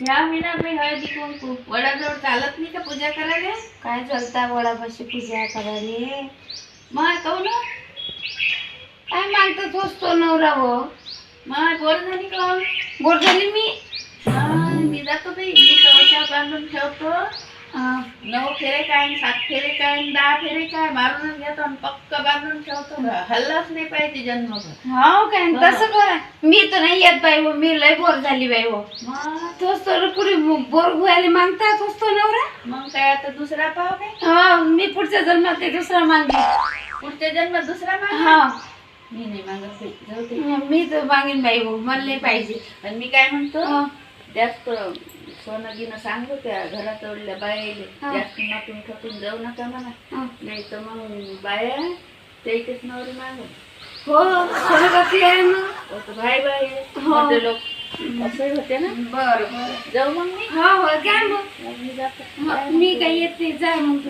ह्या महिन्यात मी हळदी कुंकू. वडाजवळ चालत नाही का पूजा करायला? काय चालता वडापाशी पूजा करायला? मग कहू ना काय मागतात वस्तू नवरा हो. मग गोड झाली का? बोट झाली मी. हा, मी जातो बाई. मी कवशा बांधून ठेवतो. नऊ फेरे काय सात फेरे काय दहा फेरे काय मारूनच घेतो आणि पक्क बांधून ठेवतो. हल्लाच नाही पाहिजे जन्मभर हो काय? तसं करा. मी तर नाही येत बाई हो. मी लय बोर झाली बाई हो. मग? तोच तर पुढे बोर व्हायला मागतात वस्तू नवरा? मग काय आता दुसरा पाव काय? हा मी पुढच्या जन्मात ते दुसरा मागली पुढच्या जन्मात दुसरा माग? हा. मी नाही मागत मी तर मागेन बाई हो. मला नाही पाहिजे. आणि मी काय म्हणतो? जास्त सोनं गिनं सांगू त्या घरात ओढल्या बायाले. जास्त नाटून खपून जाऊ नका म्हणा. हा. नाही तर मग बाया ते इथेच नवरी माग. हो सोनं कसली आहे ना? भाई बाय हो. मोठे लोक असंही होते ना? बर जाऊ मग मी. हो हो काय मग. मी जातो. मी काही येत जा मग.